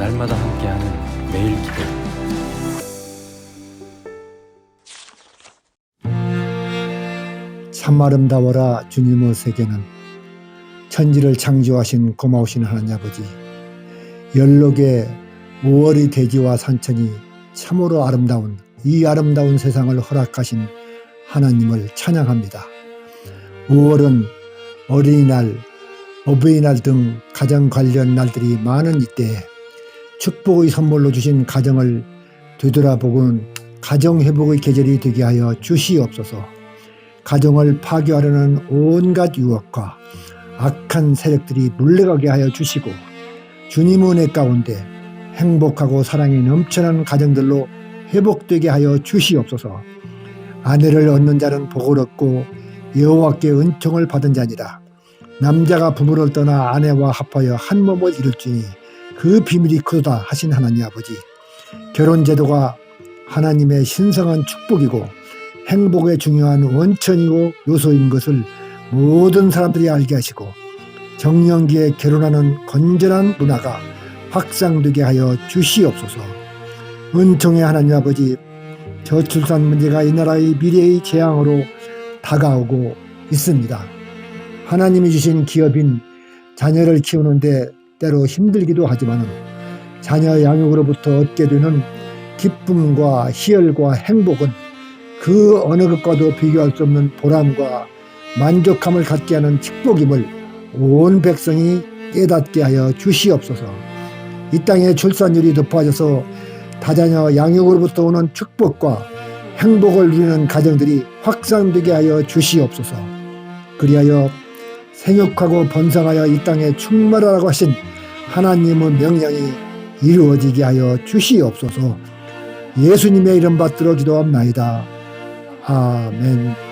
아침마다 함께하는 매일 기도. 참 아름다워라 주님의 세계는. 천지를 창조하신 고마우신 하나님 아버지. 연록의 5월의 대지와 산천이 참으로 아름다운 이 아름다운 세상을 허락하신 하나님을 찬양합니다. 5월은 어린이날, 어버이날 등 가정 관련 날들이 많은 이때에 축복의 선물로 주신 가정을 되돌아보곤 가정 회복의 계절이 되게 하여 주시옵소서. 가정을 파괴하려는 온갖 유혹과 악한 세력들이 물러가게 하여 주시고 주님 은혜 가운데 행복하고 사랑이 넘쳐나는 가정들로 회복되게 하여 주시옵소서. 아내를 얻는 자는 복을 얻고 여호와께 은총을 받은 자니라. 남자가 부부를 떠나 아내와 합하여 한 몸을 이룰지니 그 비밀이 크다 하신 하나님 아버지. 결혼 제도가 하나님의 신성한 축복이고 행복의 중요한 원천이고 요소인 것을 모든 사람들이 알게 하시고 정년기에 결혼하는 건전한 문화가 확산되게 하여 주시옵소서. 은총의 하나님 아버지, 저출산 문제가 이 나라의 미래의 재앙으로 다가오고 있습니다. 하나님이 주신 기업인 자녀를 키우는데 때로 힘들기도 하지만 자녀 양육으로부터 얻게 되는 기쁨과 희열과 행복은 그 어느 것과도 비교할 수 없는 보람과 만족함을 갖게 하는 축복임을 온 백성이 깨닫게 하여 주시옵소서. 이 땅의 출산율이 높아져서 다자녀 양육으로부터 오는 축복과 행복을 누리는 가정들이 확산되게 하여 주시옵소서. 그리하여 생육하고 번성하여 이 땅에 충만하라고 하신 하나님의 명령이 이루어지게 하여 주시옵소서. 예수님의 이름 받들어 기도합나이다. 아멘.